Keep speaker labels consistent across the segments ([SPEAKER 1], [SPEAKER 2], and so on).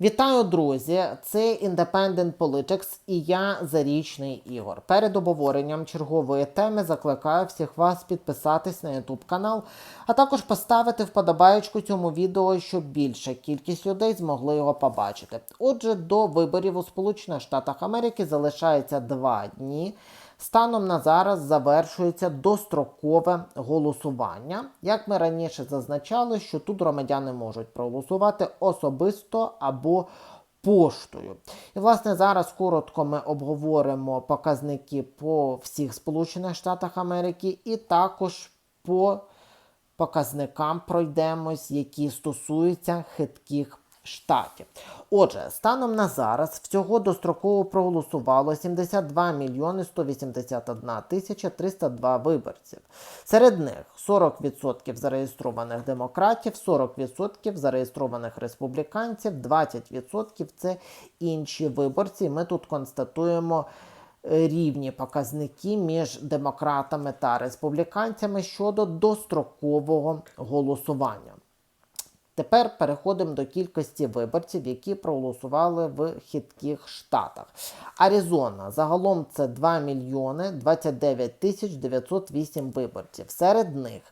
[SPEAKER 1] Вітаю, друзі! Це Independent Politics і я Зарічний Ігор. Перед обговоренням чергової теми закликаю всіх вас підписатись на YouTube канал, а також поставити вподобаєчку цьому відео, щоб більша кількість людей змогли його побачити. Отже, до виборів у Сполучених Штатах Америки залишається два дні. Станом на зараз завершується дострокове голосування. Як ми раніше зазначали, що тут громадяни можуть проголосувати особисто або поштою. І, власне, зараз коротко ми обговоримо показники по всіх Сполучених Штатах Америки і також по показникам пройдемось, які стосуються хитких штатів. Отже, станом на зараз всього достроково проголосувало 72 мільйони 181 тисяча 302 виборців. Серед них 40% зареєстрованих демократів, 40% зареєстрованих республіканців, 20% це інші виборці. Ми тут констатуємо е, рівні показники між демократами та республіканцями щодо дострокового голосування. Тепер переходимо до кількості виборців, які проголосували в хитких штатах. Аризона загалом це 2 мільйони 29 тисяч 908 виборців. Серед них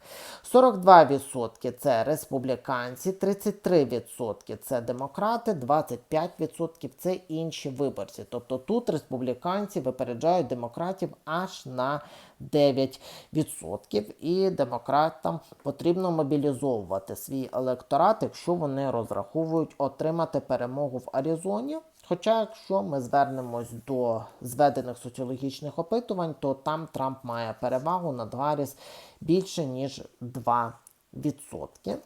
[SPEAKER 1] 42% це республіканці, 33% це демократи, 25% це інші виборці. Тобто тут республіканці випереджають демократів аж на 9%. І демократам потрібно мобілізовувати свій електорат, якщо вони розраховують отримати перемогу в Аризоні. Хоча, якщо ми звернемось до зведених соціологічних опитувань, то там Трамп має перевагу над Гарріс більше ніж 2%.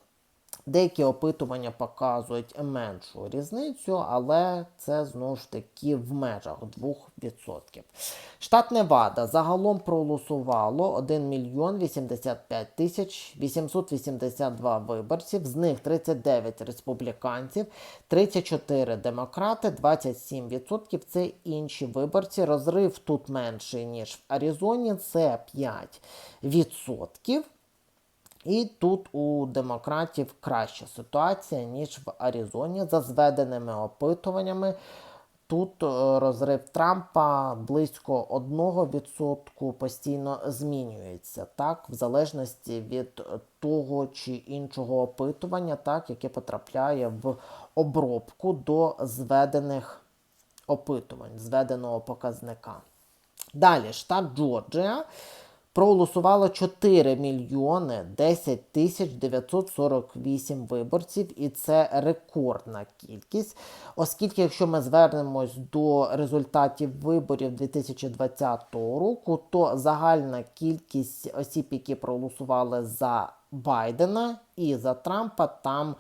[SPEAKER 1] Деякі опитування показують меншу різницю, але це знову ж таки в межах 2%. Штат Невада загалом проголосувало 1 мільйон 85 тисяч 882 виборців, з них 39 республіканців, 34 демократи, 27% це інші виборці. Розрив тут менший, ніж в Аризоні, це 5%. І тут у демократів краща ситуація, ніж в Аризоні. За зведеними опитуваннями. Тут е, розрив Трампа близько 1% постійно змінюється, так, в залежності від того чи іншого опитування, так, яке потрапляє в обробку до зведених опитувань, зведеного показника. Далі, штат Джорджія проголосувало 4 мільйони 10 тисяч 948 виборців, і це рекордна кількість. Оскільки, якщо ми звернемось до результатів виборів 2020 року, то загальна кількість осіб, які проголосували за Байдена і за Трампа, там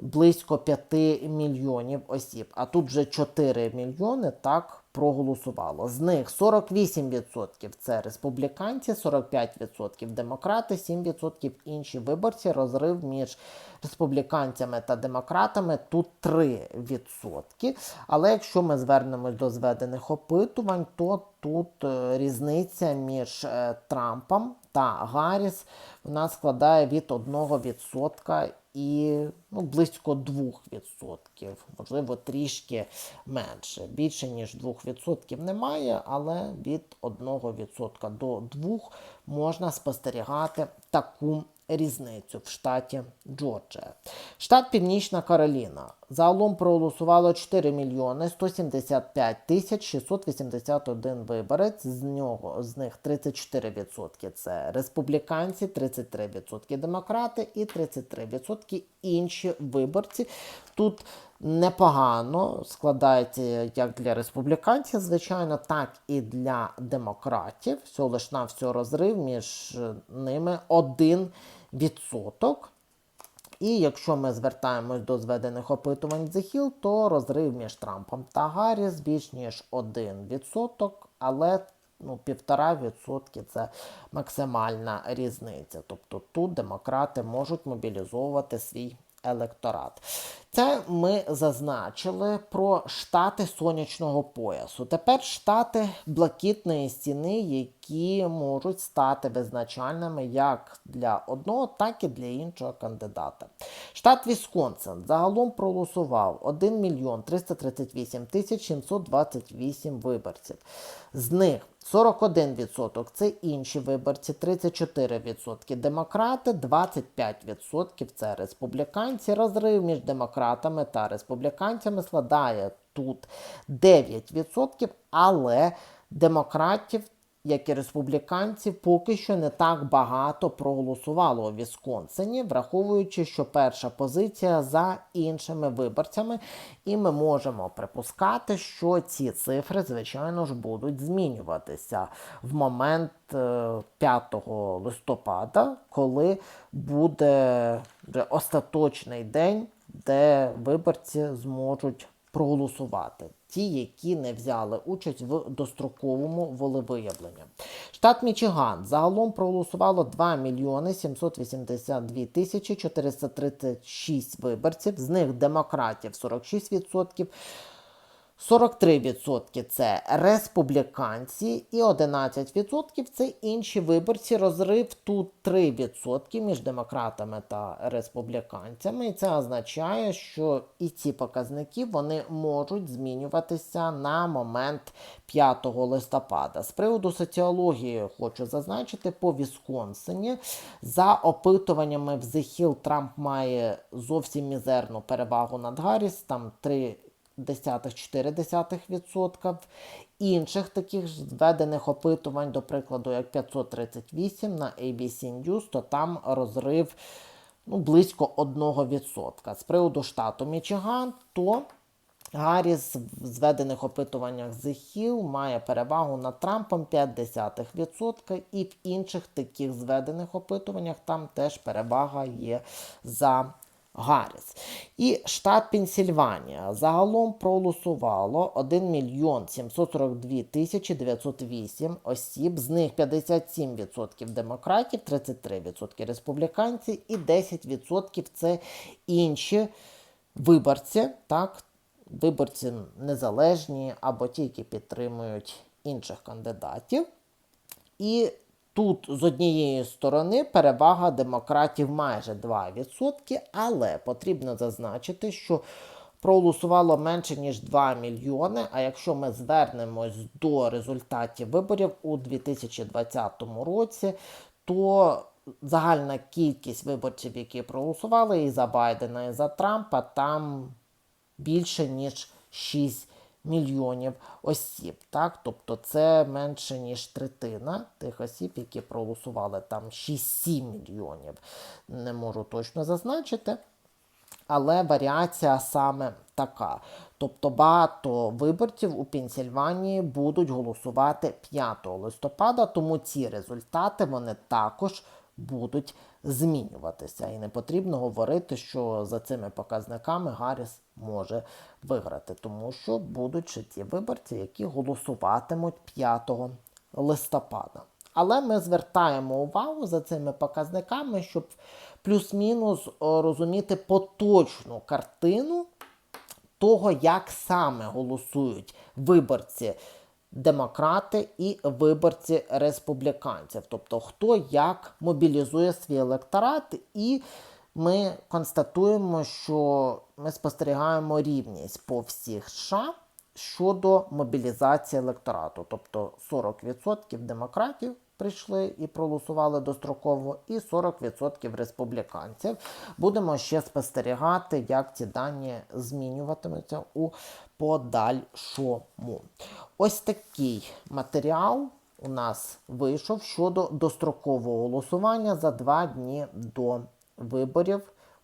[SPEAKER 1] близько 5 мільйонів осіб. А тут вже 4 мільйони так проголосувало. З них 48% це республіканці, 45% демократи, 7% інші виборці. Розрив між республіканцями та демократами тут 3%. Але якщо ми звернемось до зведених опитувань, то тут е, різниця між е, Трампом та Гарріс вона складає від 1% і ну, близько 2%, можливо, трішки менше. Більше, ніж 2% немає, але від 1% до 2% можна спостерігати таку різницю в штаті Джорджія. Штат Північна Кароліна. Загалом проголосувало 4 мільйони 175 тисяч 681 виборець. З нього з них 34% це республіканці, 33% демократи і 33% інші виборці. Тут непогано складається як для республіканців, звичайно, так і для демократів. Всього лиш на всього розрив між ними один відсоток. І якщо ми звертаємось до зведених опитувань The Hill, то розрив між Трампом та Гарріс більш ніж 1%, але ну, 1,5% це максимальна різниця. Тобто тут демократи можуть мобілізовувати свій електорат. Це ми зазначили про штати сонячного поясу. Тепер штати блакитної стіни, які можуть стати визначальними як для одного, так і для іншого кандидата. Штат Вісконсин загалом проголосував 1 мільйон 338 тисяч 728 виборців. З них 41% це інші виборці, 34% демократи, 25% це республіканці. Розрив між демократами та республіканцями складає тут 9%, але демократів як і республіканців, поки що не так багато проголосувало у Вісконсині, враховуючи, що перша позиція за іншими виборцями, і ми можемо припускати, що ці цифри, звичайно ж, будуть змінюватися в момент е, 5 листопада, коли буде остаточний день, де виборці зможуть проголосувати. Ті, які не взяли участь в достроковому волевиявленні. Штат Мічиган загалом проголосувало 2 мільйони 782 тисячі 436 виборців, з них демократів 46%, 43% це республіканці і 11% це інші виборці. Розрив тут 3% між демократами та республіканцями. І це означає, що і ці показники вони можуть змінюватися на момент 5 листопада. З приводу соціології хочу зазначити по Вісконсині. За опитуваннями в The Hill Трамп має зовсім мізерну перевагу над Гарріс, там 3 0,4%. Інших таких ж зведених опитувань, до прикладу, як 538 на ABC News, то там розрив ну, близько 1%. З приводу штату Мічиган, то Гарріс в зведених опитуваннях The Hill має перевагу над Трампом 0,5%, і в інших таких зведених опитуваннях там теж перевага є за Гарріс. І штат Пенсільванія загалом проголосувало 1 мільйон 742 тисячі 908 осіб, з них 57% демократів, 33% республіканці і 10% це інші виборці, так, виборці незалежні або ті, які підтримують інших кандидатів. І Тут з однієї сторони перевага демократів майже 2%, але потрібно зазначити, що проголосувало менше ніж 2 мільйони. А якщо ми звернемось до результатів виборів у 2020 році, то загальна кількість виборців, які проголосували і за Байдена, і за Трампа, там більше ніж 6 мільйонів осіб. Так? Тобто це менше, ніж третина тих осіб, які проголосували там 6-7 мільйонів. Не можу точно зазначити. Але варіація саме така. Тобто багато виборців у Пенсільванії будуть голосувати 5 листопада, тому ці результати вони також будуть змінюватися. І не потрібно говорити, що за цими показниками Гарріс може виграти, тому що будуть ще ті виборці, які голосуватимуть 5 листопада. Але ми звертаємо увагу за цими показниками, щоб плюс-мінус розуміти поточну картину того, як саме голосують виборці демократи і виборці республіканців. Тобто, хто як мобілізує свій електорат, і ми констатуємо, що ми спостерігаємо рівність по всіх США щодо мобілізації електорату. Тобто 40% демократів прийшли і проголосували достроково, і 40% республіканців. Будемо ще спостерігати, як ці дані змінюватимуться у подальшому. Ось такий матеріал у нас вийшов щодо дострокового голосування за два дні до виборів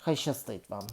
[SPEAKER 1] Хай щастить вам!